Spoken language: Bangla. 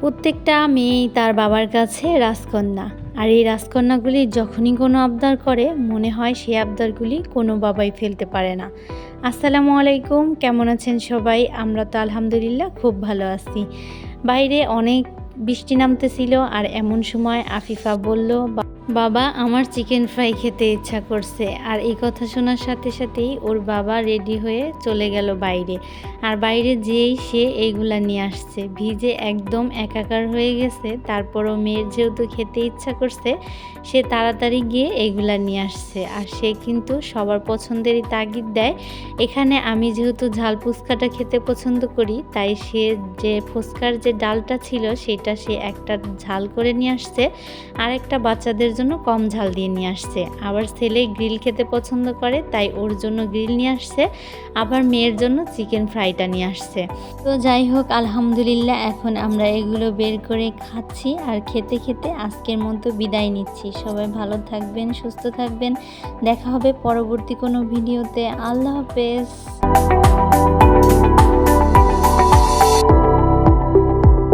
প্রত্যেকটা মেয়েই তার বাবার কাছে রাজকন্যা। আর এই রাজকন্যাগুলি যখনই কোনো আবদার করে, মনে হয় সেই আবদারগুলি কোনো বাবাই ফেলতে পারে না। আসসালামু আলাইকুম, কেমন আছেন সবাই? আমরা তো আলহামদুলিল্লাহ খুব ভালো আছি। বাইরে অনেক বৃষ্টি নামতেছিল আর এমন সময় আফিফা বলল "বা- বাবা আমার চিকেন ফ্রাই খেতে ইচ্ছা করছে, আর এই কথা শোনার সাথে সাথেই ওর বাবা রেডি হয়ে চলে গেল বাইরে। আর বাইরে যেই সে এইগুলা নিয়ে আসছে। ভিজে একদম একাকার হয়ে গেছে, তারপরও মেয়ের যেহেতু খেতে ইচ্ছা করছে, সে তাড়াতাড়ি গিয়ে এইগুলা নিয়ে আসছে। আর সে কিন্তু সবার পছন্দেরই তাগিদ দেয়। এখানে আমি যেহেতু ঝাল ফুচকাটা খেতে পছন্দ করি, তাই সে যে ফুচকার যে ডালটা ছিল, সেটা সে একটা ঝাল করে নিয়ে আসছে। আর একটা বাচ্চাদের জন্য কম ঝাল দিয়ে নিয়ে আসছে। আবার ছেলে গ্রিল খেতে পছন্দ করে, তাই ওর জন্য গ্রিল নিয়ে আসছে। আবার মেয়ের জন্য চিকেন ফ্রাইটা নিয়ে আসছে। তো যাই হোক, আলহামদুলিল্লাহ এখন আমরা এগুলো বের করে খাচ্ছি আর খেতে খেতে আজকের মতো বিদায় নিচ্ছি। সবাই ভালো থাকবেন, সুস্থ থাকবেন। দেখা হবে পরবর্তী কোনো ভিডিওতে। আল্লাহ হাফেজ।